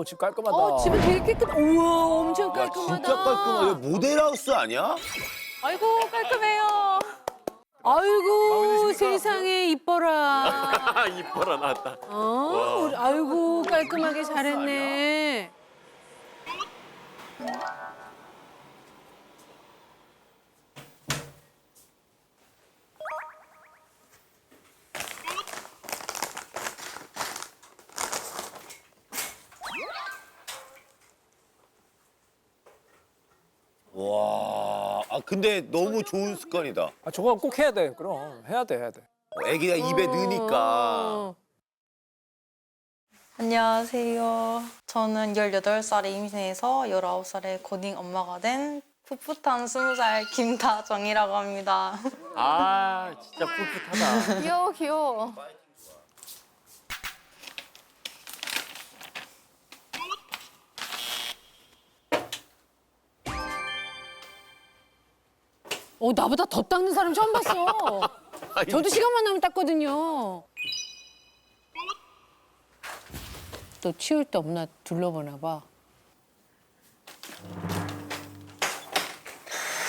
어, 집 깔끔하다. 어, 집이 되게 깨끗. 우와, 엄청 야 깔끔하다. 진짜 깔끔해. 이거 모델하우스 아니야? 아이고 깔끔해요. 아이고, 세상에 이뻐라. 이뻐라 나왔다. 어, 우리- 아이고, 깔끔하게 잘했네. 근데 너무 좋은 습관이다. 아, 저거 꼭 해야 돼. 그럼 해야 돼, 해야 돼. 어, 애기가 입에 넣으니까. 어. 안녕하세요. 저는 18살에 임신해서 19살에 고딩 엄마가 된 풋풋한 20살 김다정이라고 합니다. 아 진짜 풋풋하다. 귀여워 귀여워. 어, 나보다 더 닦는 사람 처음 봤어. 저도 시간만 나면 닦거든요. 또 치울 데 없나 둘러보나 봐.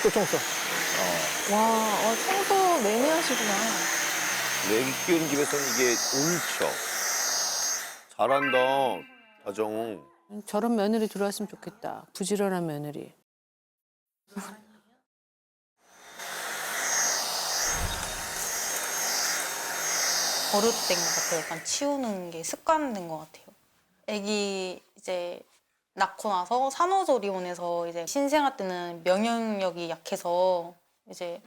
또 청소. 와 어, 청소 매니아시구나. 애기 키우는 집에서는 이게 옳죠. 잘한다, 다정. 저런 며느리 들어왔으면 좋겠다. 부지런한 며느리. 버릇된 것 같아요. 약간 치우는 게 습관된 것 같아요. 아기 이제 낳고 나서 산후조리원에서 이제 신생아 때는 면역력이 약해서 이제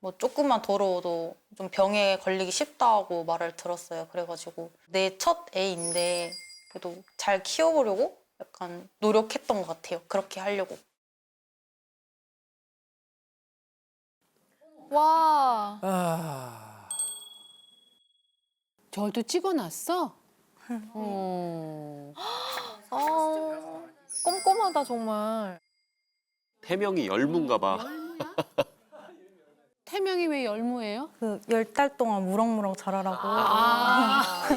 뭐 조금만 더러워도 좀 병에 걸리기 쉽다고 말을 들었어요. 그래가지고 내 첫 애인데 그래도 잘 키워보려고 약간 노력했던 것 같아요. 그렇게 하려고. 와 아, 저도 찍어놨어? 어. 어, 꼼꼼하다 정말. 태명이 열문가 봐. 태명이 왜 열무예요? 그 열 달 동안 무럭무럭 자라라고. 아,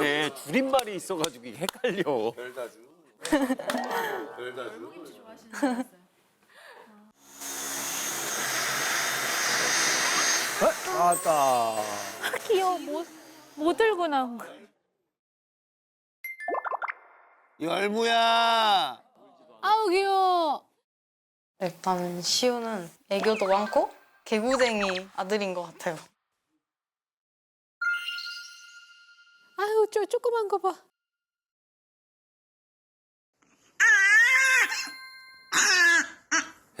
네 줄임말이 있어가지고 이게 헷갈려. 아따. 귀여워 못, 못 들고 나온 거. 열무야. 아우 귀여워. 일단 시우는 애교도 많고 개구쟁이 아들인 것 같아요. 아유 저 조그만 거 봐.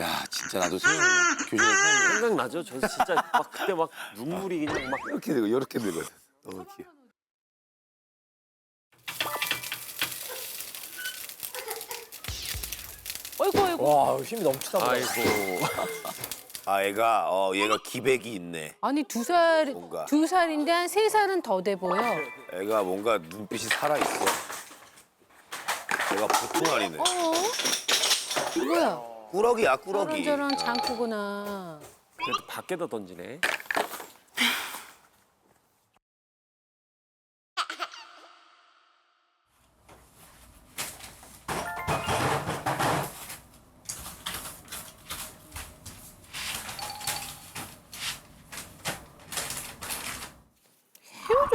야, 진짜 나도 생각나. 교실에서 생각나. 생각나죠? 저 진짜 막 그때 막 눈물이 그냥 막 이렇게 되고 이렇게 되고 너무 귀여워. 어이구 어이구. 와, 힘이 넘치다 보다. 아이고. 아, 애가 어 얘가 기백이 있네. 아니 두 살, 뭔가. 두 살인데 한 세 살은 더 돼 보여. 애가 뭔가 눈빛이 살아 있어. 애가 보통 아니네. 어? 뭐야? 꾸러기야, 꾸러기. 저런 아. 장꾸구나. 그래도 밖에다 던지네.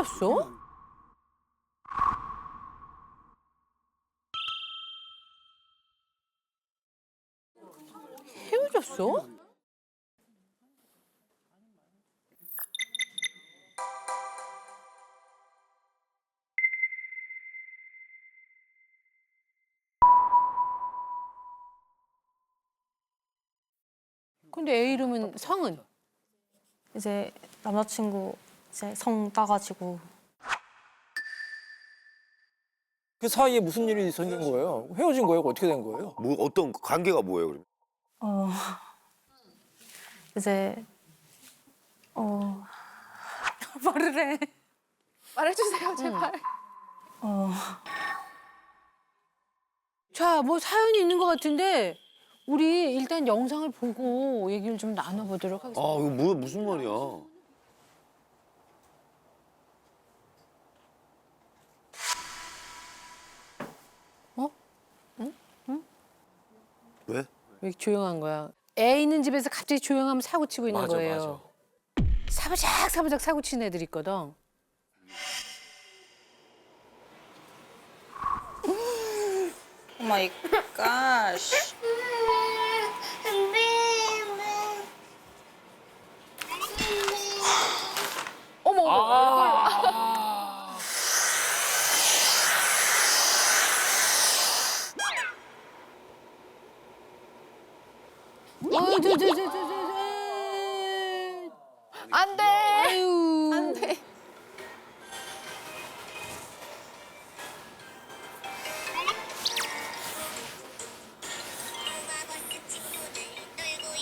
헤어졌어? 헤어졌어? 근데 애 이름은 성은? 이제 남자친구 이제 성 따가지고 그 사이에 무슨 일이 생긴 거예요? 헤어진 거예요? 어떻게 된 거예요? 뭐 어떤 관계가 뭐예요, 그럼? 어 이제 어 말을 해. 말해주세요 제발. 어, 자, 뭐 사연이 있는 것 같은데 우리 일단 영상을 보고 얘기를 좀 나눠보도록 아, 하겠습니다. 이거 뭐 무슨 말이야? 어? 왜? 조용한 거야? 애 있는 집에서 갑자기 조용하면 사고 치고 있는 맞아, 거예요. 사부작 사부작 사고 치는 애들 있거든. 오 마이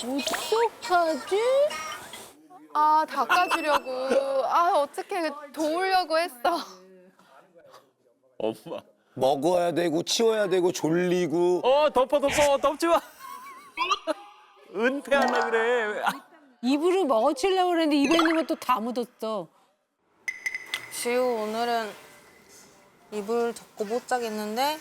어떡하지? 아 닦아주려고. 아 어떻게 도우려고 했어. 엄마. 먹어야 되고 치워야 되고 졸리고 어 덮어 덮어 덮지 마. 은퇴하려 그래. 아, 입으로 먹어치려고 그랬는데 입에 있는 것도 다 묻었어. 지우 오늘은 이불 덮고 못 자겠는데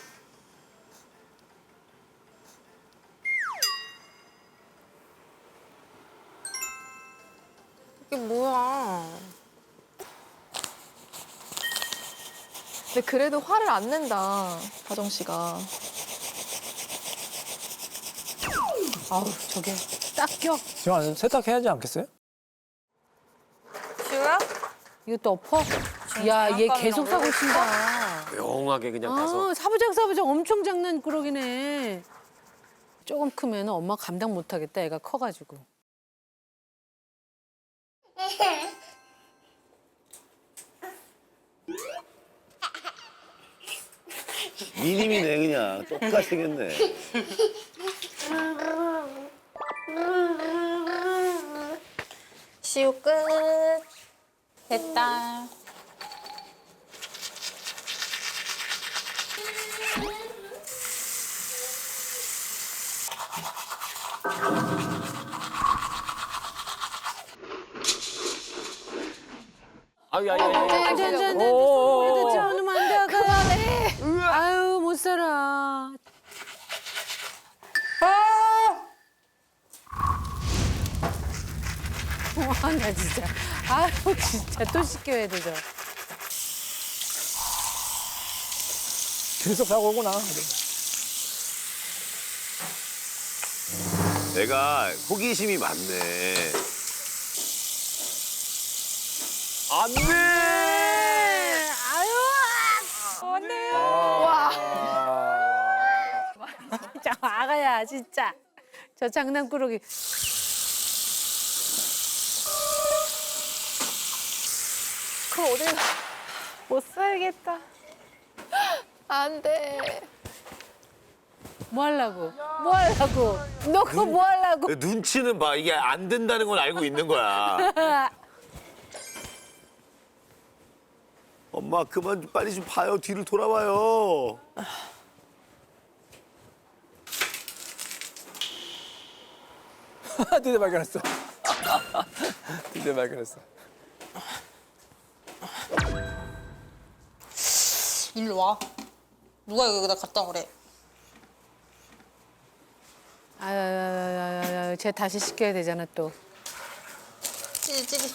근데 그래도 화를 안 낸다. 다정 씨가. 아우 저게 딱 껴. 지금 안 세탁해야지 않겠어요? 지우야? 이것도 엎어? 야, 얘? 계속 사고 친다. 조용하게 그냥 가서. 아, 사부작 사부작 엄청 장난꾸러기네. 조금 크면 엄마 감당 못하겠다. 애가 커가지고. 미님이네 그냥 똑같이 생겼네. 지우 끝. 됐다. 아야야야. 잔잔잔 오. 그래도 지원하면 안 돼. 아유 못 살아. 와나 진짜. 아유 진짜 또 씻겨야 되죠. 계속 사고 오구나. 내가 호기심이 많네. 안 돼. 아유. 안돼. 진 짜 아가야 진짜. 저 장난꾸러기. 그럼 어디 못 살겠다. 안 돼. 뭐 하려고? 뭐 하려고? 너 그거 뭐 하려고? 눈치는 봐 이게 안 된다는 건 알고 있는 거야. 엄마 그만 좀 빨리 좀 봐요 뒤를 돌아봐요. 드디어 발견했어. 드디어 발견했어. 일로 와. 누가 여기다 갖다 그래? 아야야야야야, 쟤 다시 시켜야 되잖아 또. 찌릿찌릿.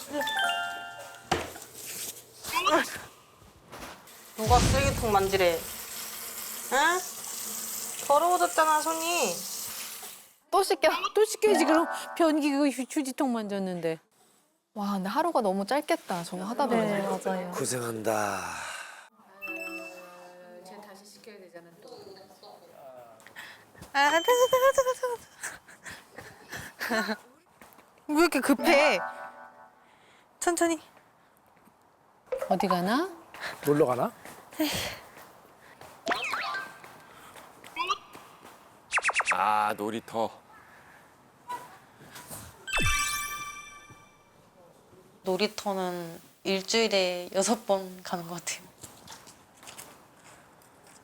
누가 쓰레기통 만지래? 응? 더러워졌잖아 손이. 또 씻겨. 또 시켜야지 그럼 변기 그 휴- 휴지통 만졌는데. 와 근데 하루가 너무 짧겠다. 저거 하다 보면. 네 맞아요. 고생한다. 아. 왜 이렇게 급해? 천천히. 어디 가나? 놀러 가나? 아 놀이터. 놀이터는 일주일에 여섯 번 가는 것 같아요.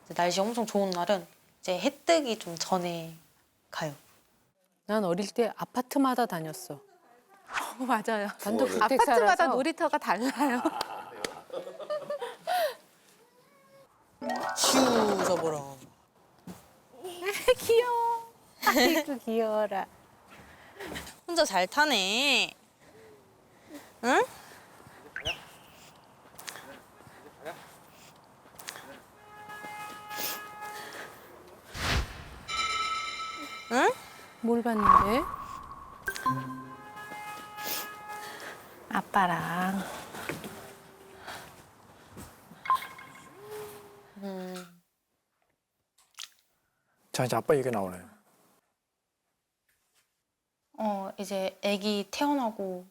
이제 날씨 엄청 좋은 날은 이제 해 뜨기 좀 전에 가요. 난 어릴 때 아파트마다 다녔어. 어, 맞아요. 단독 주택 아파트마다 살아서 놀이터가 달라요. 슈 접어라. 귀여워. 아이고 귀여워라. 혼자 잘 타네. 응? 뭘 봤는데? 아빠랑. 자 이제 아빠 얘기 나오네. 어, 이제 아기 태어나고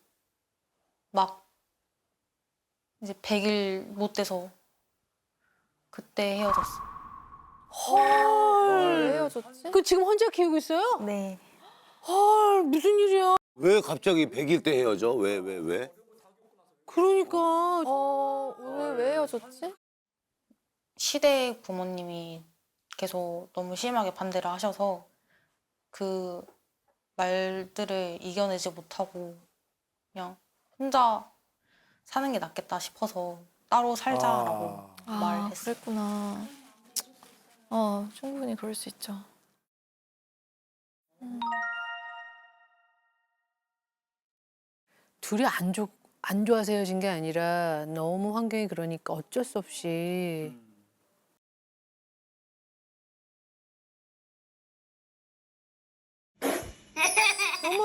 막 이제 100일 못 돼서 그때 헤어졌어. 왜 헤어졌지? 그 지금 혼자 키우고 있어요? 네. 헐 무슨 일이야? 왜 갑자기 100일 때 헤어져? 왜, 왜, 왜? 그러니까 어, 왜, 왜 헤어졌지? 시댁 부모님이 계속 너무 심하게 반대를 하셔서 그 말들을 이겨내지 못하고 그냥 혼자 사는 게 낫겠다 싶어서 따로 살자라고 아. 아, 말했어. 그랬구나. 어, 충분히 그럴 수 있죠. 둘이 안, 좋, 안 좋아서 헤어진 게 아니라 너무 환경이 그러니까 어쩔 수 없이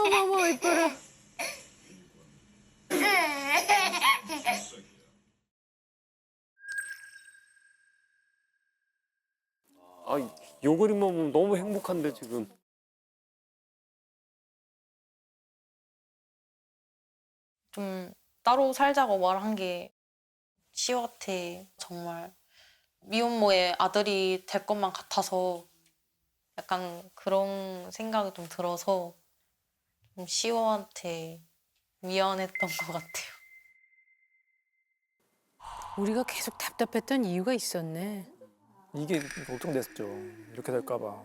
어머 어머 이뻐라 아, 요 그림만 보면 너무 행복한데 지금. 좀 따로 살자고 말한 게 시호한테 정말 미혼모의 아들이 될 것만 같아서 약간 그런 생각이 좀 들어서 좀 시호한테 미안했던 것 같아요. 우리가 계속 답답했던 이유가 있었네 이게 걱정됐죠. 이렇게 될까 봐.